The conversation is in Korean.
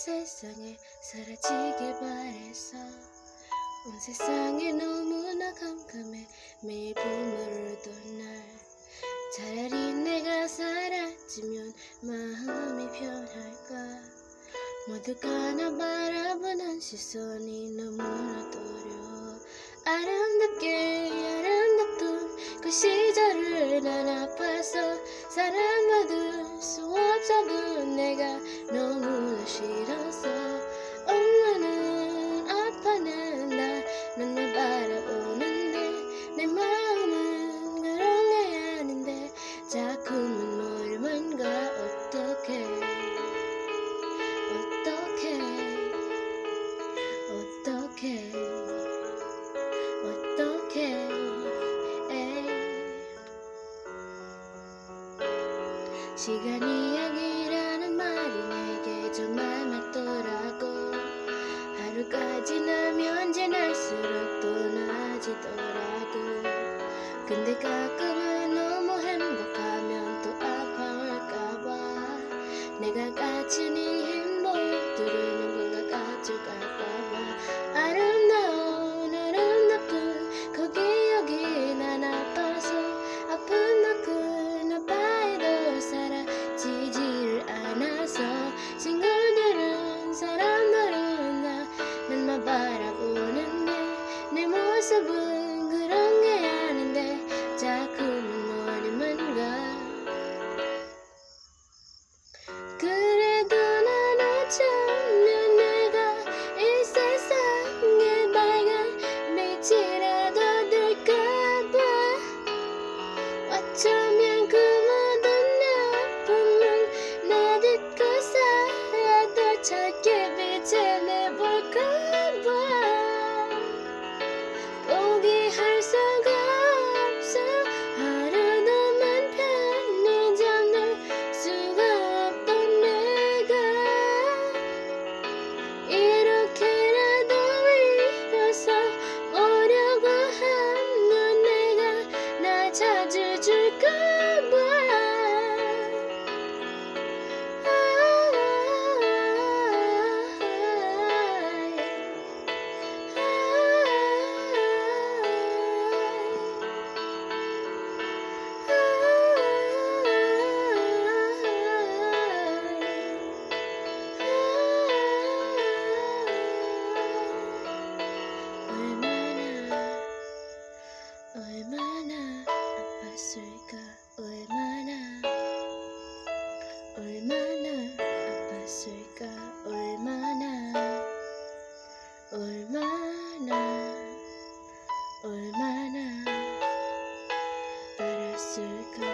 세상에 사라지길 바랬어. 온 세상이 너무나 깜깜해 매일 울던 날. 차라리 내가 사라지면 마음이 편할까? 모두가 나 바라보는 시선이 너무나 또려. 아름답게 아름답던 그 시절을 난 아파서 사랑받을 수 없어도 내가 너무나 싫어서 엄마는 아빠는 나 맨날 바라보는데 내 마음은 그런 게 아닌데 자꾸만 모르면 가 어떡해? 어떡해? 어떡해? 어떡해? 약이라는 말이 정말 맞더라고. 하루가 지나면 지날수록 또 나아지더라고. 근데 가끔은 너무 행복하면 또 아파할까봐. 내가 이 내가 얼마나 얼마나 아팠을까 얼마나 얼마나 얼마나 알았을까.